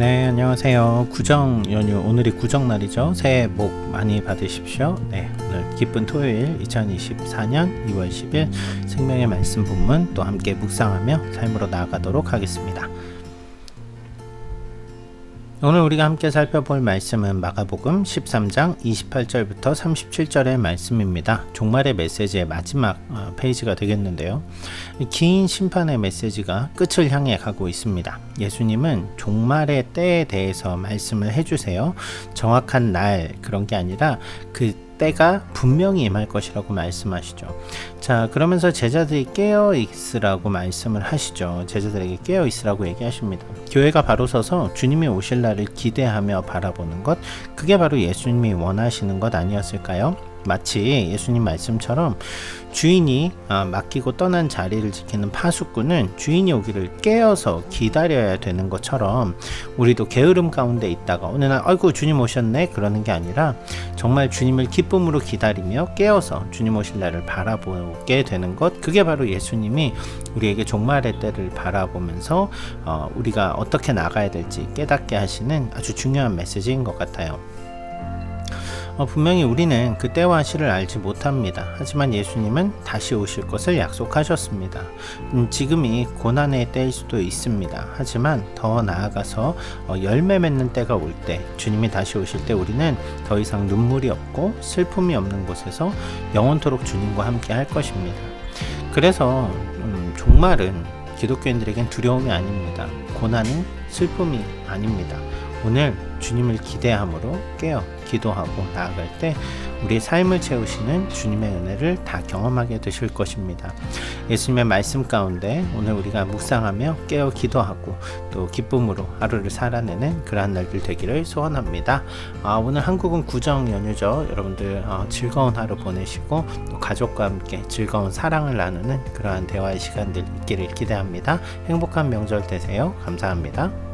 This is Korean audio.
네, 안녕하세요. 구정 연휴, 오늘이 구정 날이죠. 새해 복 많이 받으십시오. 네, 오늘 기쁜 토요일 2024년 2월 10일 생명의 말씀 본문 또 함께 묵상하며 삶으로 나아가도록 하겠습니다. 오늘 우리가 함께 살펴볼 말씀은 마가복음 13장 28절부터 37절의 말씀입니다. 종말의 메시지의 마지막 어, 페이지가 되겠는데요. 긴 심판의 메시지가 끝을 향해 가고 있습니다. 예수님은 종말의 때에 대해서 말씀을 해주세요. 정확한 날 그런 게 아니라 그 때가 분명히 임할 것이라고 말씀하시죠. 자, 그러면서 제자들이 깨어 있으라고 말씀을 하시죠. 제자들에게 깨어 있으라고 얘기하십니다. 교회가 바로 서서 주님이 오실 날을 기대하며 바라보는 것, 그게 바로 예수님이 원하시는 것 아니었을까요? 마치 예수님 말씀처럼 주인이 아, 맡기고 떠난 자리를 지키는 파수꾼은 주인이 오기를 깨어서 기다려야 되는 것처럼 우리도 게으름 가운데 있다가 어느 날 아이고 주님 오셨네 그러는 게 아니라 정말 주님을 기쁨으로 기다리며 깨어서 주님 오실 날을 바라보게 되는 것 그게 바로 예수님이 우리에게 종말의 때를 바라보면서 어, 우리가 어떻게 나가야 될지 깨닫게 하시는 아주 중요한 메시지인 것 같아요. 어, 분명히 우리는 그 때와 시를 알지 못합니다. 하지만 예수님은 다시 오실 것을 약속하셨습니다. 음, 지금이 고난의 때일 수도 있습니다. 하지만 더 나아가서 어, 열매 맺는 때가 올 때, 주님이 다시 오실 때 우리는 더 이상 눈물이 없고 슬픔이 없는 곳에서 영원토록 주님과 함께 할 것입니다. 그래서 음, 종말은 기독교인들에겐 두려움이 아닙니다. 고난은 슬픔이 아닙니다. 오늘 주님을 기대함으로 깨어 기도하고 나아갈 때 우리의 삶을 채우시는 주님의 은혜를 다 경험하게 되실 것입니다. 예수님의 말씀 가운데 오늘 우리가 묵상하며 깨어 기도하고 또 기쁨으로 하루를 살아내는 그러한 날들 되기를 소원합니다. 아, 오늘 한국은 구정 연휴죠. 여러분들 어, 즐거운 하루 보내시고 또 가족과 함께 즐거운 사랑을 나누는 그러한 대화의 시간들 있기를 기대합니다. 행복한 명절 되세요. 감사합니다.